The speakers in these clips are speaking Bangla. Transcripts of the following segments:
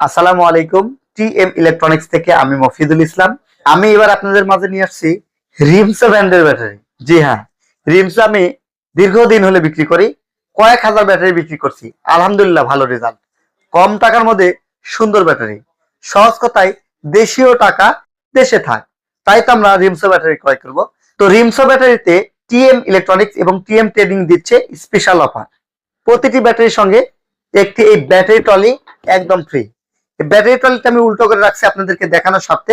আসসালামু আলাইকুম টি এম ইলেকট্রনিক্স থেকে আমি মফিদুল ইসলাম। আমি এবার আপনাদের মাঝে নিয়ে আসছি রিমসা ব্র্যান্ডের ব্যাটারি। জি হ্যাঁ রিমসা আমি দীর্ঘদিন হলে বিক্রি করি, কয়েক হাজার ব্যাটারি বিক্রি করছি। আলহামদুলিল্লাহ ভালো রেজাল্ট কম টাকার মধ্যে সুন্দর ব্যাটারি। সহজ কথায়, দেশীয় টাকা দেশে থাক। তাই তো আমরা রিমসা ব্যাটারি ক্রয় করব। তো রিমসা ব্যাটারিতে টিএম ইলেকট্রনিক্স এবং টিএম ট্রেডিং দিচ্ছে স্পেশাল অফার। প্রতিটি ব্যাটারির সঙ্গে একটি এই ব্যাটারি ট্রলি একদম ফ্রি ব্যাটারি ট্রলিটা আমি উল্টো করে রাখছি আপনাদেরকে দেখানোর সাথে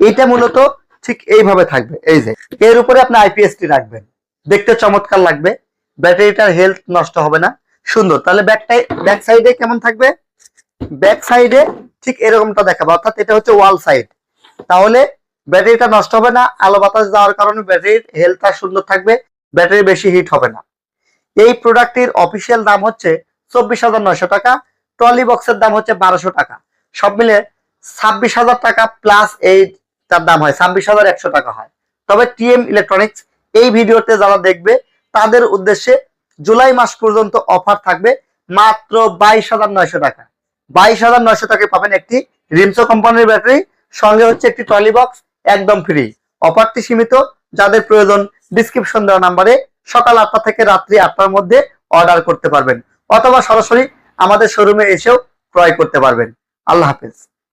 এইটা মূলত ঠিক এইভাবে থাকবে। এই যে, এর উপরে আপনি আইপিএসটি রাখবেন। দেখতে চমৎকার লাগবে। ব্যাটারিটার হেলথ নষ্ট হবে না। সুন্দর। তাহলে ব্যাকটাই ব্যাক সাইডে কেমন থাকবে? ব্যাক সাইডে ঠিক এরকমটা দেখাবো। অর্থাৎ এটা হচ্ছে ওয়াল সাইড তাহলে ব্যাটারিটা নষ্ট হবে না। আলো বাতাস যাওয়ার কারণে ব্যাটারির হেলথটা সুন্দর থাকবে। ব্যাটারি বেশি হিট হবে না। এই প্রোডাক্টটির অফিসিয়াল দাম হচ্ছে চব্বিশ হাজার নয়শো টাকা। ট্রলি বক্সের দাম হচ্ছে বারোশো টাকা। সব মিলে ছাব্বিশ হাজার টাকা প্লাস এইটার দাম হয়, ছাব্বিশ হাজার একশো টাকা হয়। তবে টিএম ইলেকট্রনিক্স এই ভিডিওতে যারা দেখবে, তাদের উদ্দেশ্যে জুলাই মাস পর্যন্ত অফার থাকবে মাত্র বাইশ হাজার নয়শো টাকা। বাইশ হাজার নয়শো টাকায় পাবেন একটি রিমসো কোম্পানির ব্যাটারি সঙ্গে হচ্ছে একটি ট্রলি বক্স একদম ফ্রি অফারটি সীমিত, যাদের প্রয়োজন ডিসক্রিপশন দেওয়া নাম্বারে সকাল আটটা থেকে রাত্রি আটটার মধ্যে অর্ডার করতে পারবেন, অথবা সরাসরি আমাদের শোরুমে এসেও ক্রয় করতে পারবেন। আল্লাহ হাফেজ।